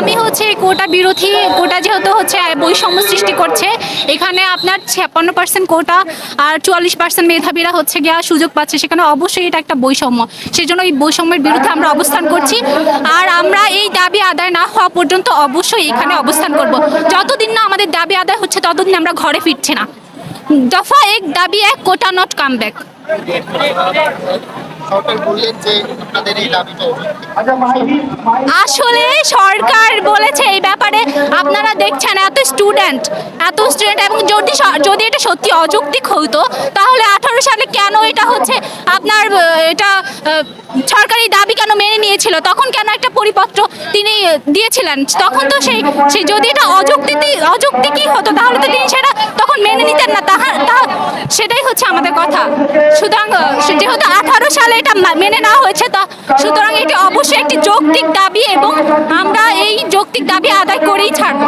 আমি হচ্ছে কোটা বিরোধী, কোটা যেহেতু হচ্ছে বৈষম্য সৃষ্টি করছে, এখানে আপনার ছাপ্পান্ন পার্সেন্ট কোটা আর চুয়াল্লিশ পার্সেন্ট মেধাবীরা হচ্ছে গিয়া সুযোগ পাচ্ছে, সেখানে অবশ্যই এটা একটা বৈষম্য। সেজন্য এই বৈষম্যের বিরুদ্ধে আমরা অবস্থান করছি। আর আমরা এই দাবি আদায় না হওয়া পর্যন্ত অবশ্যই এখানে অবস্থান করব। যতদিন না আমাদের দাবি আদায় হচ্ছে, ততদিন আমরা ঘরে ফিরছি না। দফা এক, দাবি এক, কোটা নট কাম ব্যাক সরকার বললেন যে আপনাদের এই দাবিটা আসলে সরকার বলেছে এই ব্যাপারে। আপনারা দেখছেন এত স্টুডেন্ট এত স্টুডেন্ট এবং যদি যদি এটা সত্যি অযৌক্তিক হতো তাহলে আঠারো সালে কেন এটা হচ্ছে? আপনার এটা সরকারি দাবি কেন মেনে নিয়েছিল? তখন কেন একটা পরিপত্র তিনি দিয়েছিলেন? তখন তো সেই যদি এটা অযৌক্তিক অযৌক্তিকই হতো তাহলে তো তিনি সেটা তখন মেনে নিতেন না তাহা তা- সেটাই হচ্ছে আমাদের কথা। সুতরাং, যেহেতু আঠারো সালে এটা মেনে নেওয়া হয়েছে, তা সুতরাং এটি অবশ্যই একটি যৌক্তিক দাবি এবং আমরা এই যৌক্তিক দাবি আদায় করেই ছাড়ব।